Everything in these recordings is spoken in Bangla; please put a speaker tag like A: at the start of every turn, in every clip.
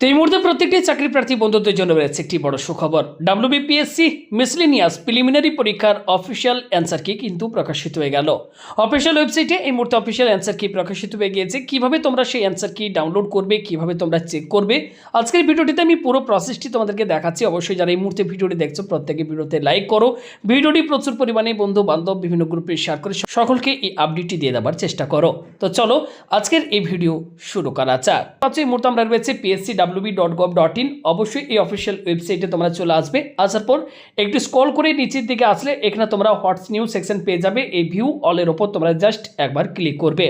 A: তো এই মুহূর্তে প্রত্যেকটি চাকরি প্রার্থী বন্ধুদের জন্য রয়েছে একটি বড় সুখবর। ডাব্লিউবিপিএসসি মিসলিনিয়াস প্রিলিমিনারি পরীক্ষার অফিসিয়াল অ্যান্সার কি কিন্তু প্রকাশিত হয়ে গেল। অফিসিয়াল ওয়েবসাইটে এই মুহূর্তে অফিসিয়াল অ্যান্সার কি প্রকাশিত হয়ে গিয়েছে। কীভাবে তোমরা সেই অ্যান্সার কি ডাউনলোড করবে, কীভাবে তোমরা চেক করবে? আজকের ভিডিওটিতে আমি পুরো প্রসেসটি তোমাদেরকে দেখাচ্ছি। অবশ্যই যারা এই মুহূর্তে ভিডিওটি দেখছ প্রত্যেকে ভিডিওতে লাইক করো। ভিডিওটি প্রচুর পরিমাণে বন্ধু বান্ধব বিভিন্ন গ্রুপে শেয়ার করে সকলকে এই আপডেটটি দিয়ে দেওয়ার চেষ্টা করো। তো চলো, আজকের এই ভিডিও শুরু করা যাক। এই মুহূর্তে আমরা রয়েছে PSC WB dot gov dot in অবশ্যই এই অফিসিয়াল ওয়েবসাইটে তোমরা চলে আসবে। আসার পর একটু স্ক্রল করে নিচের দিকে আসলে এখানে তোমরা হোয়াটস নিউজ সেকশন পেয়ে যাবে। এই ভিউ অলের ওপর তোমরা জাস্ট একবার ক্লিক করবে।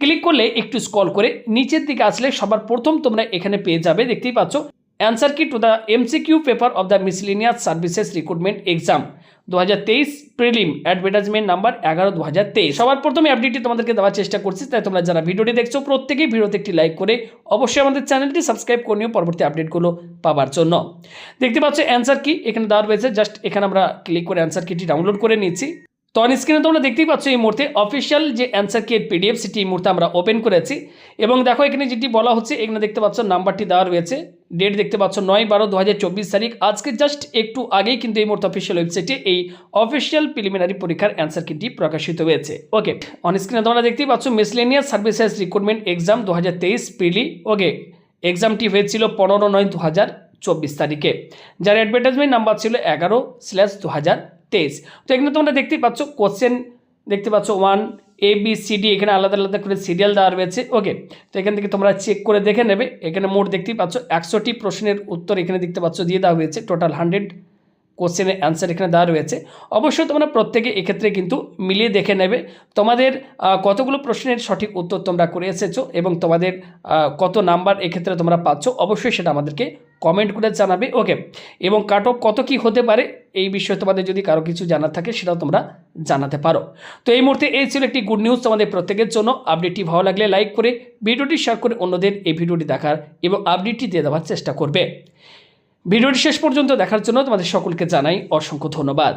A: ক্লিক করলে একটু স্ক্রল করে নিচের দিকে আসলে সবার প্রথম তোমরা এখানে পেয়ে যাবে। দেখতেই পাচ্ছ? Answer key to the MCQ paper of the miscellaneous services recruitment exam দু হাজার তেইশ প্রিলিম অ্যাডভার্টাইজমেন্ট নাম্বার এগারো দু সবার প্রথমে আপডেটটি তোমাদেরকে দেওয়ার চেষ্টা করছি, তাই তোমরা যারা ভিডিওটি দেখছ, প্রত্যেকেই ভিডিওতে একটি লাইক করে অবশ্যই আমাদের চ্যানেলটি সাবস্ক্রাইব করে নিও, পরবর্তী আপডেটগুলো পাওয়ার জন্য। দেখতে পাচ্ছ অ্যান্সার কি এখানে দেওয়া রয়েছে জাস্ট এখানে আমরা ক্লিক করে অ্যান্সার কিটি ডাউনলোড করে নিচ্ছি। তো অন স্ক্রিনে তোমরা দেখতেই পাচ্ছ, এই মুহূর্তে অফিসিয়াল যে অ্যান্সার কি পিডিএফ সেটি এই মুহূর্তে আমরা ওপেন করেছি। এবং দেখো, এখানে যেটি বলা হচ্ছে, এখানে দেখতে পাচ্ছ নাম্বারটি দেওয়া রয়েছে। ডেট দেখতে পাচ্ছ নয় বারো দু তারিখ। আজকে জাস্ট একটু আগেই কিন্তু এই মুহূর্তে অফিসিয়াল ওয়েবসাইটে এই অফিসিয়াল প্রিলিমিনারি পরীক্ষার অ্যান্সার কিটি প্রকাশিত হয়েছে। ওকে অন স্ক্রিনে তোমরা দেখতেই পাচ্ছ মিসলেনিয়াস সার্ভিসেস রিক্রুটমেন্ট এক্সাম দু হাজার তেইশ প্রিলি ওকে এক্সামটি হয়েছিল পনেরো নয় দু হাজার চব্বিশ তারিখে। যার অ্যাডভার্টাইজমেন্ট নাম্বার ছিল এগারো স্ল্যাশ দু হাজার তেইশ। তো এখানে তোমরা দেখতেই পাচ্ছ কোশ্চেন দেখতে পাচ্ছ one A B C D এখানে আলাদা আলাদা করে সিরিয়াল দেওয়া রয়েছে। ওকে তো এখান থেকে তোমরা চেক করে দেখে নেবে। এখানে মোট দেখতেই পাচ্ছ, একশোটি প্রশ্নের উত্তর এখানে দেখতে পাচ্ছ দিয়ে দেওয়া হয়েছে। টোটাল হান্ড্রেড কোশ্চেনের অ্যান্সার এখানে দেওয়া রয়েছে। অবশ্যই তোমরা প্রত্যেকে এক্ষেত্রে কিন্তু মিলিয়ে দেখে নেবে। তোমাদের কতগুলো প্রশ্নের সঠিক উত্তর তোমরা করে এসেছ এবং তোমাদের কত নাম্বার এক্ষেত্রে তোমরা পাচ্ছ, অবশ্যই সেটা আমাদেরকে কমেন্ট করে জানাবে। ওকে এবং কাট অফ কত কি হতে পারে এই বিষয়ে তোমাদের যদি কারও কিছু জানার থাকে, সেটাও তোমরা জানাতে পারো। তো এই মুহূর্তে এই ছিল একটি গুড নিউজ তোমাদের প্রত্যেকের জন্য। আপডেটটি ভালো লাগলে লাইক করে, ভিডিওটি শেয়ার করে অন্যদের এই ভিডিওটি দেখার এবং আপডেটটি দিয়ে দেওয়ার চেষ্টা করবে। ভিডিওটি শেষ পর্যন্ত দেখার জন্য তোমাদের সকলকে জানাই অসংখ্য ধন্যবাদ।